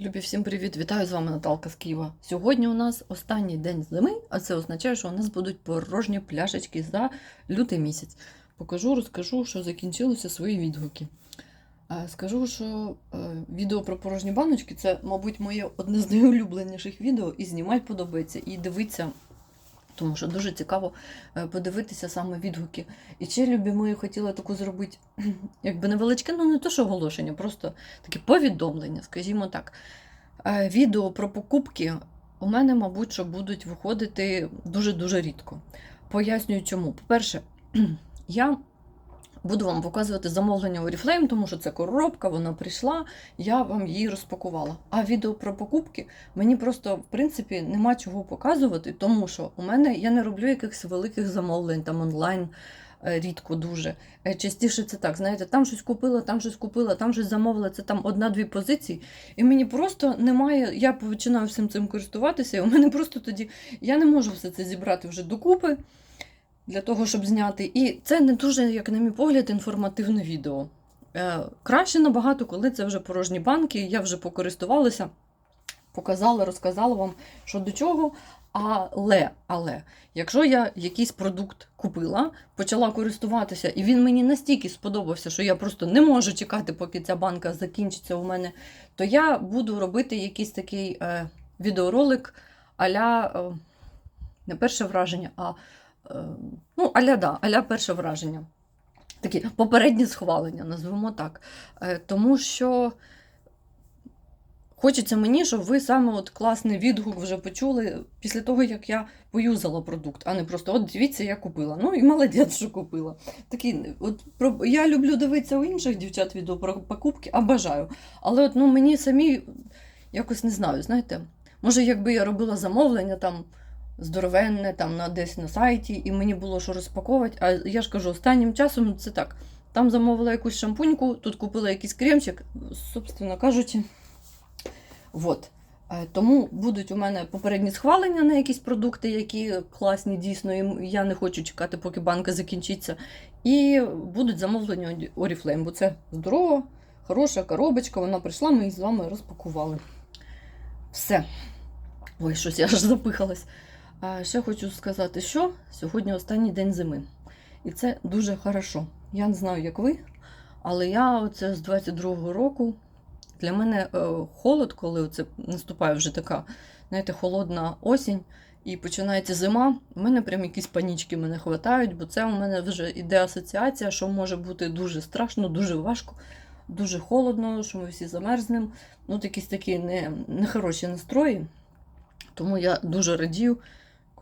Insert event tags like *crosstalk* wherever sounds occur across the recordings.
Любі, всім привіт! Вітаю з вами Наталка з Києва. Сьогодні у нас останній день зими, а це означає, що у нас будуть порожні пляшечки за лютий місяць. Покажу, розкажу, що закінчилися свої відгуки. Скажу, що е, відео про порожні баночки це, мабуть, моє одне з найулюбленіших відео, і знімати подобається, і дивитися, тому що дуже цікаво е, подивитися саме відгуки. І ще, любі мої, хотіла таку зробити, *clears throat* якби невеличке, ну не то, що оголошення, просто таке повідомлення, скажімо так. Е, Відео про покупки у мене, мабуть, що будуть виходити дуже-дуже рідко. Пояснюю чому. По-перше, *clears throat* я буду вам показувати замовлення Oriflame, тому що це коробка, вона прийшла, я вам її розпакувала. А відео про покупки мені просто, в принципі, нема чого показувати, тому що у мене я не роблю якихось великих замовлень там онлайн. е, Рідко дуже. Е, Частіше це так, знаєте, там щось купила, там щось купила, там щось замовила, це там одна-дві позиції. І мені просто немає, я починаю всім цим користуватися, і у мене просто тоді я не можу все це зібрати вже докупи для того, щоб зняти. І це не дуже, як на мій погляд, інформативне відео. Е, краще набагато, коли це вже порожні банки, я вже покористувалася, показала, розказала вам, що до чого. Але, але, якщо я якийсь продукт купила, почала користуватися, і він мені настільки сподобався, що я просто не можу чекати, поки ця банка закінчиться у мене, то я буду робити якийсь такий е, відеоролик аля е, не перше враження, а ну, аля, да, аля перше враження. Такі попередні схвалення, назвемо так. Е, тому що хочеться мені, щоб ви саме от класний відгук вже почули після того, як я поюзала продукт, а не просто от дивіться, я купила. Ну і молодець, що купила. Такі, от, про, я люблю дивитися у інших дівчат відео про покупки, а бажаю. Але от, ну, мені самі якось не знаю, знаєте, може, якби я робила замовлення там здоровенне, там на десь на сайті, і мені було що розпаковувати. А я ж кажу, останнім часом це так. Там замовила якусь шампуньку, тут купила якийсь кремчик, собственно кажучи. Вот. Е, Тому будуть у мене попередні схвалення на якісь продукти, які класні, дійсно, і я не хочу чекати, поки банка закінчиться. І будуть замовлення Oriflame, бо це здорова, хороша коробочка, вона прийшла, ми її з вами розпакували. Все. Ой, щось я аж запихалась. Ще хочу сказати, що сьогодні останній день зими. І це дуже хорошо. Я не знаю, як ви, але я оце з 22-го року для мене е, холод, коли це наступає вже така, знаєте, холодна осінь і починається зима. У мене прям якісь панічки мене хватають, бо це у мене вже іде асоціація, що може бути дуже страшно, дуже важко, дуже холодно, що ми всі замерзнемо. Ну, якісь такі не, нехороші настрої. Тому я дуже радію,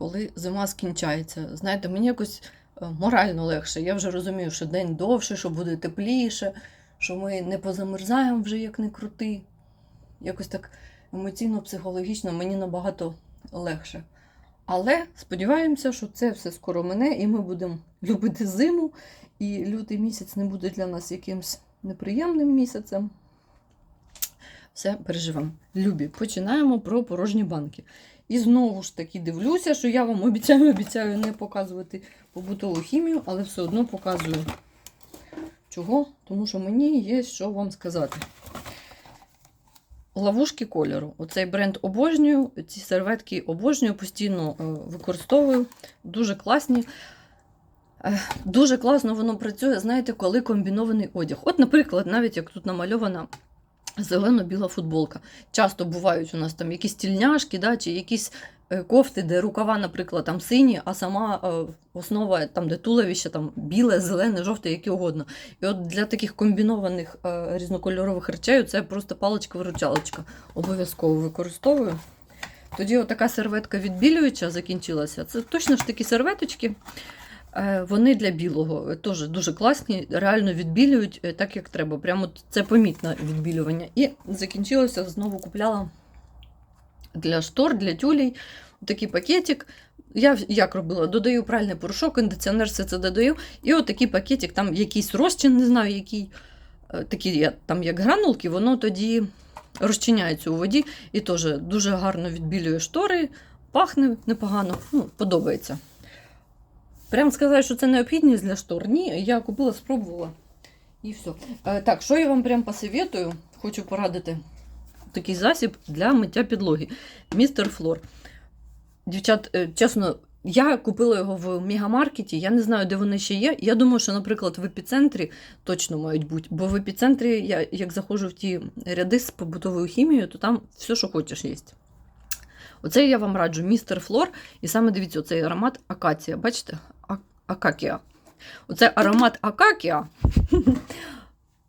коли зима скінчається. Знаєте, мені якось е, морально легше. Я вже розумію, що день довше, що буде тепліше, що ми не позамерзаємо вже як не крути. Якось так емоційно, психологічно мені набагато легше. Але сподіваємося, що це все скоро мине, і ми будемо *laughs* любити зиму, і лютий місяць не буде для нас якимось неприємним місяцем. Все переживемо. Любі, починаємо про порожні банки. І знову ж таки дивлюся, що я вам обіцяю, обіцяю не показувати побутову хімію, але все одно показую. Чого? Тому що мені є що вам сказати. Ловушки кольору. Оцей бренд обожнюю, ці серветки обожнюю, постійно е, використовую. Дуже класні. Е, Дуже класно воно працює, знаєте, коли комбінований одяг. От, наприклад, навіть як тут намальована зелено-біла футболка. Часто бувають у нас там якісь тільняшки, да, чи якісь е, кофти, де рукава, наприклад, там сині, а сама е, основа, там, де туловище, там біле, зелене, жовте, яке угодно. І от для таких комбінованих е, різнокольорових речей це просто паличка-виручалочка. Обов'язково використовую. Тоді отака серветка відбілююча закінчилася. Це точно ж такі серветочки. Е, Вони для білого е, теж дуже класні, реально відбілюють е, так, як треба. Прямо це помітне відбілювання. І закінчилося, знову купляла для штор, для тюлей такий пакетик. Я як робила? Додаю пральний порошок, кондиціонер все це додаю. І отакий пакетик, там якийсь розчин, не знаю, який, такі там як гранулки, воно тоді розчиняється у воді і теж дуже гарно відбілює штори, пахне непогано, ну, подобається. Прям сказати, що це необхідність для штор. Ні, я купила, спробувала. І все. Так, що я вам прям посоветую, хочу порадити. такий засіб для миття підлоги. Містер Флор. Дівчат, е, чесно, я купила його в мегамаркеті, я не знаю, де вони ще є. Я думаю, що, наприклад, в епіцентрі точно мають бути. Бо в епіцентрі, я як заходжу в ті ряди з побутовою хімією, то там все, що хочеш, є. Оце я вам раджу, містер Флор. І саме дивіться, оцей аромат акація. Бачите? Акакія. Оце аромат акакія.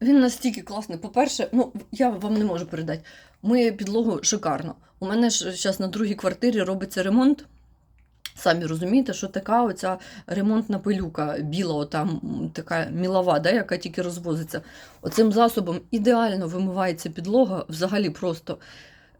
Він настільки класний. По-перше, ну я вам не можу передати. Миє підлогу шикарно. У мене ж зараз на другій квартирі робиться ремонт. Самі розумієте, що така оця ремонтна пилюка, біла, ота така мілова, да, яка тільки розвозиться. Оцим засобом ідеально вимивається підлога, взагалі просто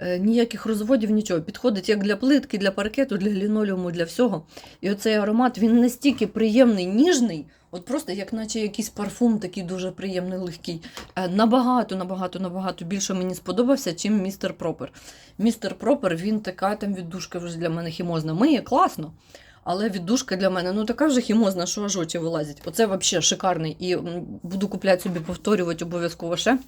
ніяких розводів, нічого. Підходить як для плитки, для паркету, для лінолеуму, для всього. І оцей аромат він настільки приємний, ніжний, от просто як наче якийсь парфум, такий дуже приємний, легкий. Е, Набагато, набагато, набагато більше мені сподобався, чим містер Пропер. Містер Пропер, він така там віддушка вже для мене хімозна. Миє класно. Але віддушка для мене ну така вже хімозна, що аж очі вилазять. Оце взагалі шикарний. І буду купляти собі, повторювати обов'язково ще.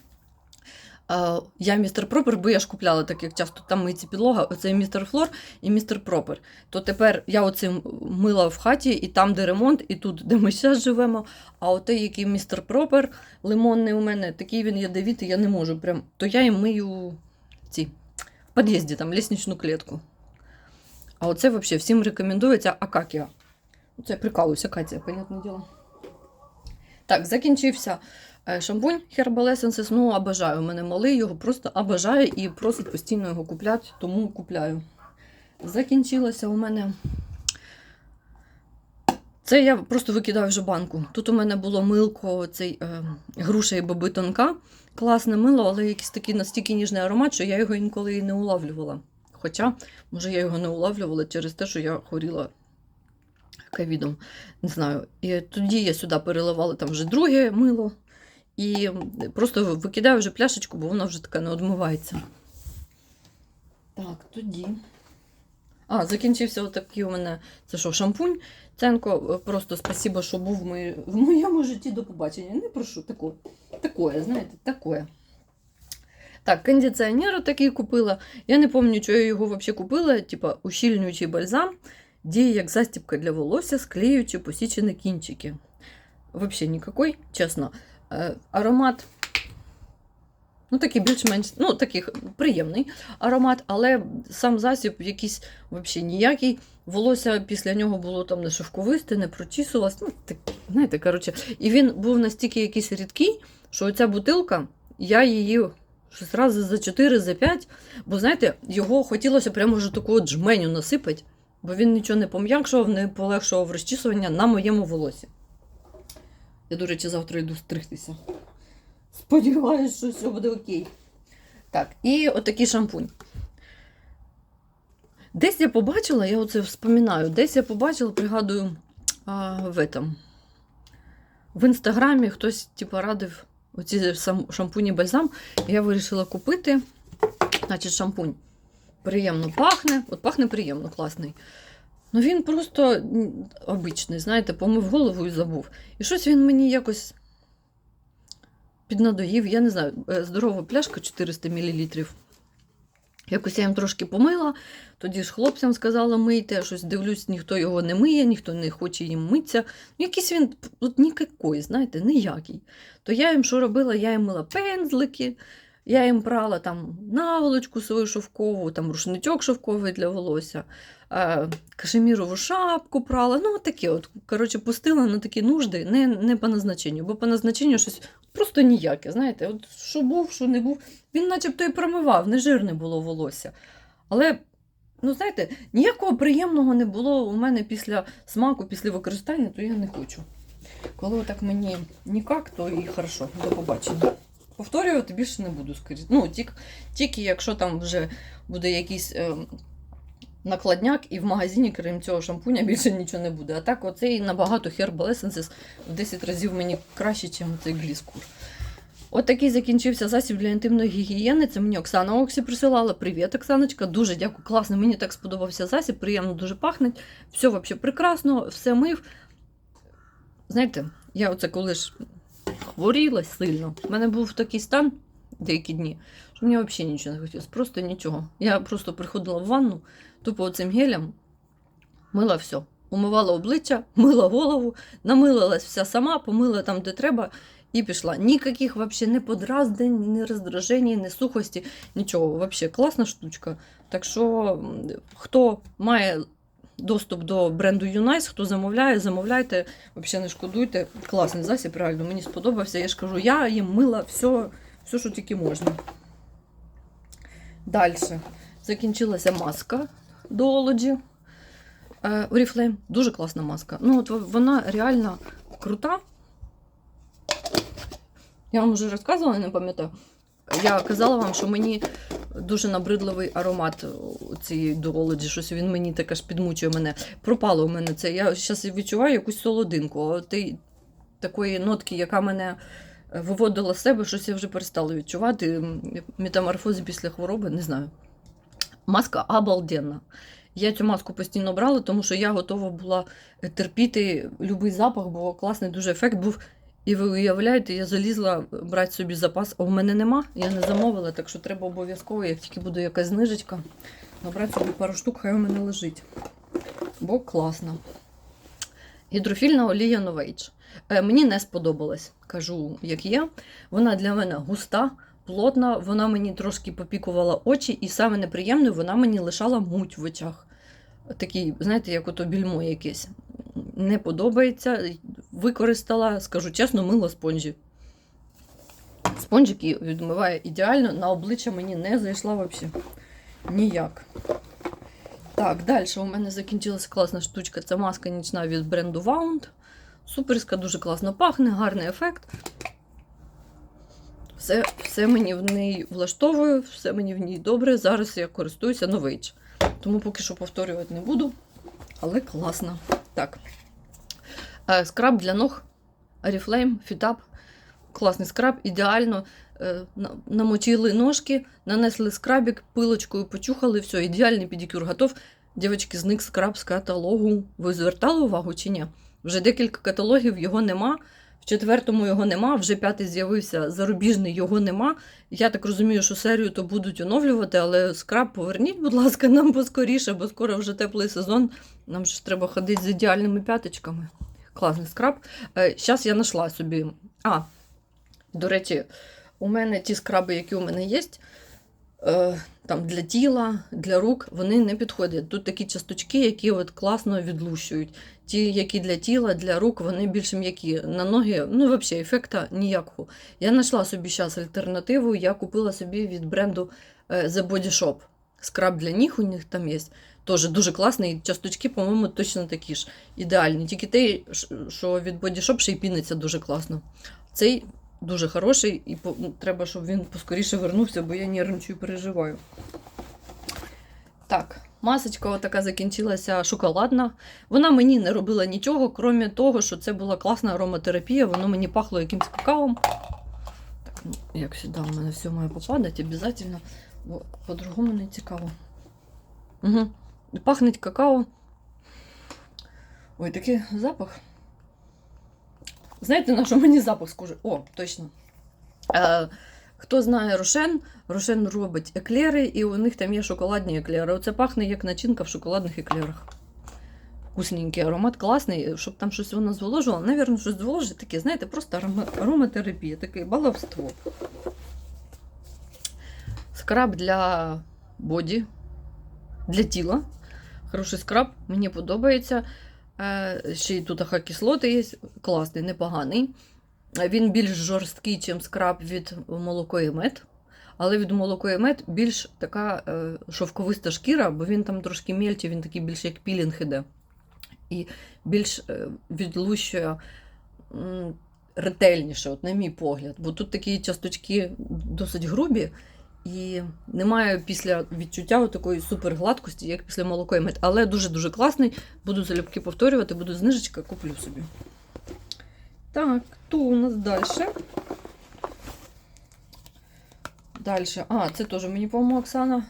Я містер Пропер, бо я ж купляла так, як часто там миється підлога, оце містер Флор і містер Пропер. То тепер я оцим мила в хаті, і там, де ремонт, і тут, де ми зараз живемо. А отей, який містер Пропер, лимонний у мене, такий він ядовітий, я не можу прям. То я їм мию ці в під'їзді, там лісничну клітку. А оце взагалі всім рекомендується Акакія. Оце я прикалуюся, Катя, понятне діло. Так, закінчився шампунь Herbal Essences. Ну, обожаю. У мене малий його просто обожає і просить постійно його купляти, тому купляю. Закінчилося у мене. Це я просто викидаю вже банку. Тут у мене було милко, цей е, груша і боби тонка. Класне мило, але якийсь такий настільки ніжний аромат, що я його інколи і не улавлювала. Хоча, може, я його не улавлювала через те, що я хворіла ковідом. Не знаю. І тоді я сюди переливала там вже друге мило. І просто викидаю вже пляшечку, бо вона вже така не одмивається. Так, тоді. А, закінчився отакий у мене це що, шампунь. Ценко, е, просто спасибо, що був в, моєму житті до побачення. Не прошу, тако, такое, знаєте, такое. Так, кондиціонер такий купила. Я не пам'ятаю, що я його взагалі купила. Типа ущільнюючий бальзам, діє як застібка для волосся, склеюючи посічені кінчики. Взагалі ніякий, чесно. Е, аромат. Ну, такий більш-менш, ну, такий приємний аромат, але сам засіб якийсь взагалі ніякий. Волосся після нього було там не шовковисте, не прочісувалось. Ну, так, знаєте, коротше. І він був настільки якийсь рідкий, що оця бутилка, я її щось рази за 4, за 5, бо знаєте, його хотілося прямо вже таку от жменю насипати, бо він нічого не пом'якшував, не полегшував розчісування на моєму волосі. Я, до речі, завтра йду стригтися. Сподіваюсь, що все буде окей. Так, і отакий шампунь. Десь я побачила, я оце вспоминаю, десь я побачила, пригадую, а, в этом. В інстаграмі хтось типу, радив оці шампуні бальзам. Я вирішила купити. Значить, шампунь приємно пахне. От пахне приємно, класний. Ну він просто обичний, знаєте, помив голову і забув. І щось він мені якось піднадоїв. Я не знаю, е, здорова пляшка 400 мл. Якось я їм трошки помила, тоді ж хлопцям сказала мийте, щось дивлюсь, ніхто його не миє, ніхто не хоче їм митися. Ну, якийсь він от нікакий, знаєте, ніякий. То я їм що робила? Я їм мила пензлики, я їм прала там наволочку свою шовкову, там рушничок шовковий для волосся, е, кашемірову шапку прала. Ну, таке от. Коротше, пустила на такі нужди, не, не по назначенню, бо по назначенню щось просто ніяке. Знаєте, от що був, що не був. Він начебто і промивав, не жирне було волосся. Але, ну знаєте, ніякого приємного не було у мене після смаку, після використання, то я не хочу. Коли так мені нікак, то і хорошо, до побачення. Повторювати більше не буду, скоріше. Ну, тільки, тільки якщо там вже буде якийсь е, накладняк, і в магазині, крім цього шампуня, більше нічого не буде. А так, оцей набагато Herbal Essences в 10 разів мені краще, ніж цей гліскур. От такий закінчився засіб для інтимної гігієни. Це мені Оксана Оксі присилала. Привіт, Оксаночка. Дуже дякую. Класно. Мені так сподобався засіб, приємно дуже пахне. Все взагалі прекрасно, все мив. Знаєте, я оце коли ж хворіла сильно, в мене був такий стан деякі дні, що мені взагалі нічого не хотілося. Просто нічого. Я просто приходила в ванну, тупо цим гелем, мила все. Умивала обличчя, *laughs* мила голову, намилилась вся сама, помила там, де треба, і пішла. Ніяких вообще не подразнень, ні роздражень, ні сухості, нічого. Вообще класна штучка. Так що, хто має доступ до бренду Юнайс, хто замовляє, замовляйте, взагалі не шкодуйте. Класний засіб, реально, мені сподобався. Я ж кажу, я їм мила все, все що тільки можна. Далі. Закінчилася маска до Олоджі. Е, Oriflame. Дуже класна маска. Ну, от вона реально крута. Я вам вже розказувала, не пам'ятаю. Я казала вам, що мені дуже набридливий аромат цієї дуологі, щось він мені таке ж підмучує мене. Пропало у мене це. Я зараз відчуваю якусь солодинку. І такої нотки, яка мене е, виводила з себе, щось я вже перестала відчувати. Метаморфози після хвороби, не знаю. Маска обалденна. Я цю маску постійно брала, тому що я готова була е, терпіти будь-який запах, бо класний дуже ефект був. І ви уявляєте, я залізла брати собі запас, а в мене нема, я не замовила, так що треба обов'язково, як тільки буде якась знижечка, набрати собі пару штук, хай у мене лежить. Бо класно. Гідрофільна олія Novage. Е, мені не сподобалась, кажу, як є. Вона для мене густа, плотна, вона мені трошки попікувала очі, і саме неприємне, вона мені лишала муть в очах. Такий, знаєте, як ото більмо якесь. Не подобається. Використала, скажу чесно, мило спонжі. Спонжик її відмиває ідеально, на обличчя мені не зайшла взагалі. Ніяк. Так, далі у мене закінчилася класна штучка. Це маска нічна від бренду Wound. Суперська, дуже класно пахне, гарний ефект. Все, все мені в ній влаштовує, все мені в ній добре. Зараз я користуюся нович. Тому поки що повторювати не буду. Але класно. Так. Е, Скраб для ног Oriflame Fit-Up. Класний скраб, ідеально. Е, Намочили ножки, нанесли скрабик, пилочкою почухали, все, ідеальний педикюр готов. Дівчатки, зник скраб з каталогу. Ви звертали увагу чи ні? Вже декілька каталогів його нема. Четвертому його нема, вже п'ятий з'явився зарубіжний, його нема. Я так розумію, що серію то будуть оновлювати, але скраб поверніть, будь ласка, нам поскоріше, бо скоро вже теплий сезон. Нам ж треба ходити з ідеальними п'яточками. Класний скраб. Зараз я знайшла собі. А, до речі, у мене ті скраби, які у мене є, е, там для тіла, для рук, вони не підходять. Тут такі часточки, які от класно відлущують. Ті, які для тіла, для рук, вони більш м'які. На ноги, ну, взагалі, ефекта ніякого. Я знайшла собі зараз альтернативу. Я купила собі від бренду е, The Body Shop. Скраб для ніг у них там є. Теж дуже класний. І часточки, по-моєму, точно такі ж. Ідеальні. Тільки те, що від Body Shop ще й піниться дуже класно. Цей дуже хороший, і ну, треба, щоб він поскоріше вернувся, бо я нервничаю і переживаю. Так, масочка отака закінчилася шоколадна. Вона мені не робила нічого, крім того, що це була класна ароматерапія, воно мені пахло якимсь какаом. Так, ну, як сюди у мене все має попадати, обов'язково, бо по-другому не цікаво. Угу. Пахнеть какао. Ой, такий запах. Знаєте, на що мені запах схожий? О, точно. Е, хто знає Рошен, Рошен робить еклери, і у них там є шоколадні еклери. Оце пахне як начинка в шоколадних еклерах. Вкусненький аромат, класний, щоб там щось воно зволожувало. Навірно, щось зволожить таке, знаєте, просто ароматерапія, таке баловство. Скраб для боді, для тіла. Хороший скраб, мені подобається. Е, Ще й тут кислоти є, класний, непоганий. Він більш жорсткий, ніж скраб від молоко і мед. Але від молоко і мед більш така е, шовковиста шкіра, бо він там трошки мельче, він такий більш як пілінг іде. І більш е, відлущує ретельніше, от на мій погляд. Бо тут такі часточки досить грубі, і немає після відчуття такої супергладкості, як після молоко і мед. Але дуже-дуже класний. Буду залюбки повторювати, буду знижечка, куплю собі. Так, то у нас далі. Далі. А, це теж мені, по-моєму, Оксана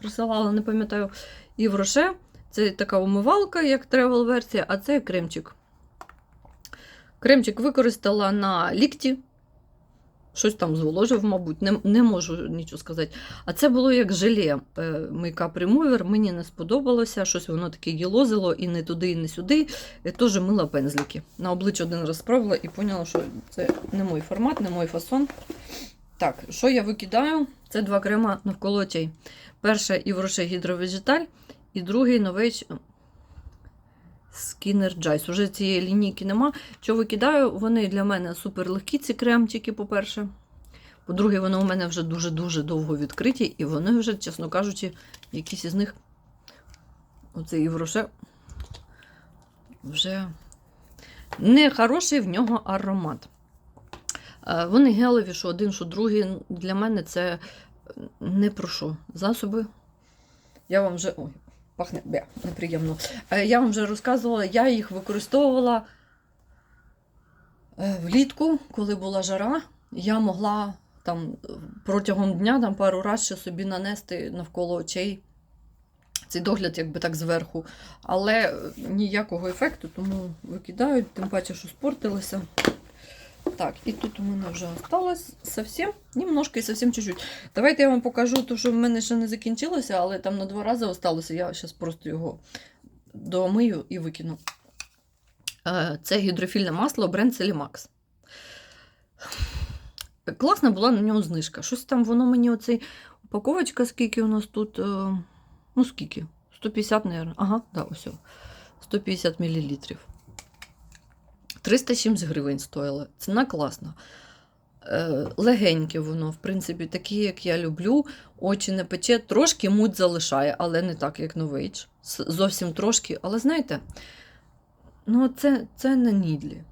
присилала, не пам'ятаю. І в Роше. Це така умивалка, як тревел-версія, а це кремчик. Кремчик використала на лікті. Щось там зволожив, мабуть, не, не можу нічого сказати. А це було як желе е, мейкап ремувер. Мені не сподобалося, щось воно таке гілозило і не туди, і не сюди. Теж мила пензлики. На обличчі один раз спробувала і поняла, що це не мій формат, не мій фасон. Так, що я викидаю? Це два крема навколо очей. Перше Івроше гідровегеталь, і другий новий Skinner Jais. Уже цієї лінійки нема. Що викидаю? Вони для мене супер легкі, ці кремчики, по-перше. По-друге, вони у мене вже дуже-дуже довго відкриті, і вони вже, чесно кажучи, якісь із них, оцей Євроше, вже не хороший в нього аромат. Е, Вони гелеві, що один, що другий. Для мене це не про що. Засоби. Я вам вже. Ой, пахне бе, неприємно. Е, Я вам вже розказувала, я їх використовувала е, влітку, коли була жара. Я могла там протягом дня там, пару разів собі нанести навколо очей цей догляд, якби так зверху. Але е, ніякого ефекту, тому викидають, тим паче, що спортилися. Так, і тут у мене вже осталось совсем, немножко і совсем чуть-чуть. Давайте я вам покажу те, що в мене ще не закінчилося, але там на два рази осталося. Я зараз просто його домию і викину. Е, Це гідрофільне масло бренд Celimax. Класна була на нього знижка. Щось там воно мені оцей упаковочка, скільки у нас тут. е, Ну, скільки? 150, мабуть. Ага, да, ось. 150 мл. 370 гривень стоїло. Ціна класна. Е, легеньке воно, в принципі, таке, як я люблю. Очі не пече, трошки муть залишає, але не так, як нович. Зовсім трошки. Але знаєте, ну це, це не нідлі.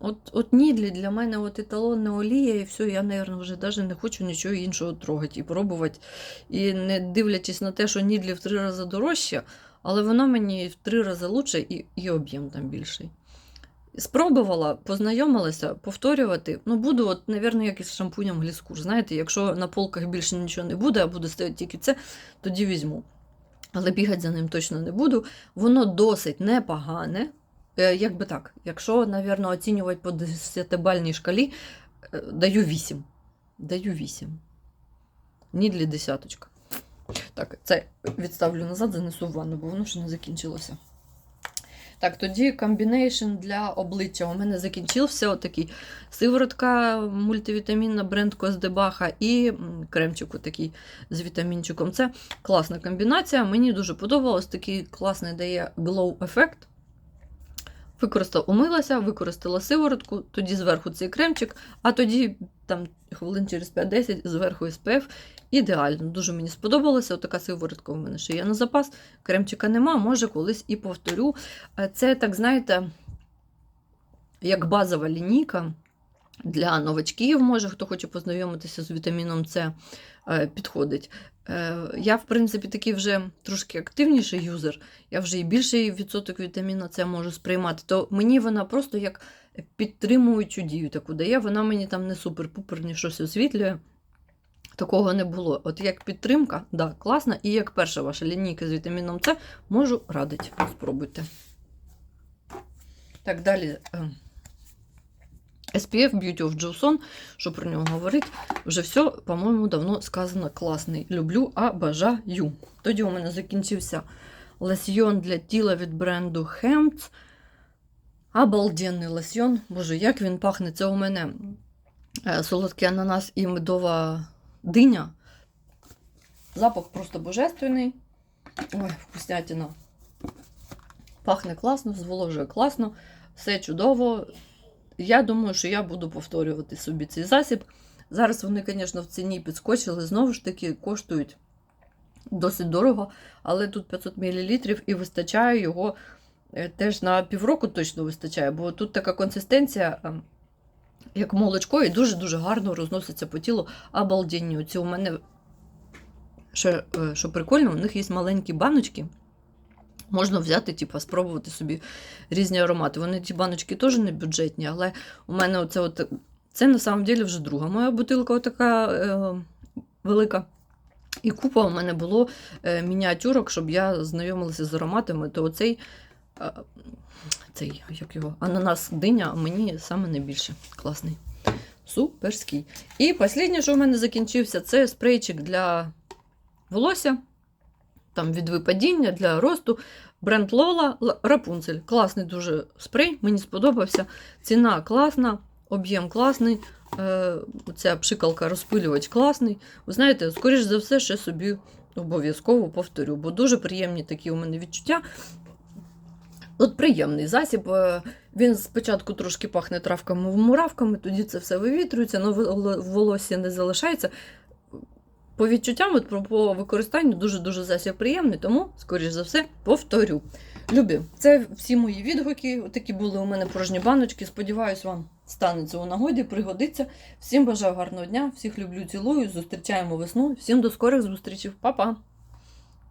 От, от нідлі для мене от еталонна олія, і все, я, мабуть, вже навіть не хочу нічого іншого трогати і пробувати. І не дивлячись на те, що нідлі в три рази дорожче, але воно мені в три рази лучше і, і об'єм там більший. Спробувала, познайомилася, повторювати. Ну, буду, от, мабуть, як із шампунем гліскур. Знаєте, якщо на полках більше нічого не буде, а буде стояти тільки це, тоді візьму. Але бігати за ним точно не буду. Воно досить непогане. Е, Як би так, якщо, мабуть, оцінювати по 10-бальній шкалі, е, даю 8. Даю 8. Нідлі десяточка. Так, це відставлю назад, занесу в ванну, бо воно ще не закінчилося. Так, тоді комбінейшн для обличчя. У мене закінчився отакий сиворотка мультивітамінна бренд Коздебаха і кремчик такий з вітамінчиком. Це класна комбінація. Мені дуже подобалось, такий класний дає glow ефект. Використала, умилася, використала сиворотку, тоді зверху цей кремчик, а тоді там хвилин через 5-10 зверху SPF. Ідеально, дуже мені сподобалося. Отака сиворотка у мене ще є на запас. Кремчика нема, може колись і повторю. Е, Це, так знаєте, як базова лінійка для новачків, може, хто хоче познайомитися з вітаміном С, підходить. Е, Я, в принципі, такий вже трошки активніший юзер, я вже і більший відсоток вітаміну С можу сприймати, то мені вона просто як підтримуючу дію таку дає. Вона мені там не супер-пупер, ні щось освітлює. Такого не було. От як підтримка, да, класна. І як перша ваша лінійка з вітаміном С, можу радити. Спробуйте. Так, далі. SPF Beauty of Johnson, що про нього говорить, вже все, по-моєму, давно сказано класний. Люблю, а бажаю. Тоді у мене закінчився лосьйон для тіла від бренду Hemd. Обалденний лосьйон. Боже, як він пахне. Це у мене е, солодкий ананас і медова диня. Запах просто божественний. Ой, вкуснятина. Пахне класно, зволожує класно, все чудово. Я думаю, що я буду повторювати собі цей засіб. Зараз вони, звісно, в ціні підскочили, знову ж таки, коштують досить дорого, але тут 500 мл і вистачає його е, теж на півроку точно вистачає, бо тут така консистенція, е, як молочко, і дуже-дуже гарно розноситься по тілу. Обалденні. Оці у мене, ще, е, що прикольно, у них є маленькі баночки. Можна взяти, типу, спробувати собі різні аромати. Вони ті баночки теж не бюджетні, але у мене оце от, це на самом деле вже друга моя бутилка отака е, велика. І купа у мене було е, мініатюрок, щоб я знайомилася з ароматами. То оцей е, цей, як його, ананас диня мені саме найбільше класний. суперський. І останнє, що в мене закінчився, це спрейчик для волосся. Там від випадіння для росту. Бренд Lola Л- Rapunzel. Класний дуже спрей, мені сподобався. Ціна класна, об'єм класний. Е, ця пшикалка розпилювач класний. Ви знаєте, скоріш за все, ще собі обов'язково повторю, бо дуже приємні такі у мене відчуття. От приємний засіб. е, Він спочатку трошки пахне травками муравками, тоді це все вивітрюється, але в волосі не залишається. По відчуттям, от, по використанню дуже-дуже засіб приємний, тому, скоріш за все, повторю. Любі, це всі мої відгуки. Такі були у мене порожні баночки. Сподіваюсь, вам станеться у нагоді, пригодиться. Всім бажаю гарного дня, всіх люблю, цілую. Зустрічаємо весну. Всім до скорих зустрічей. Па-па!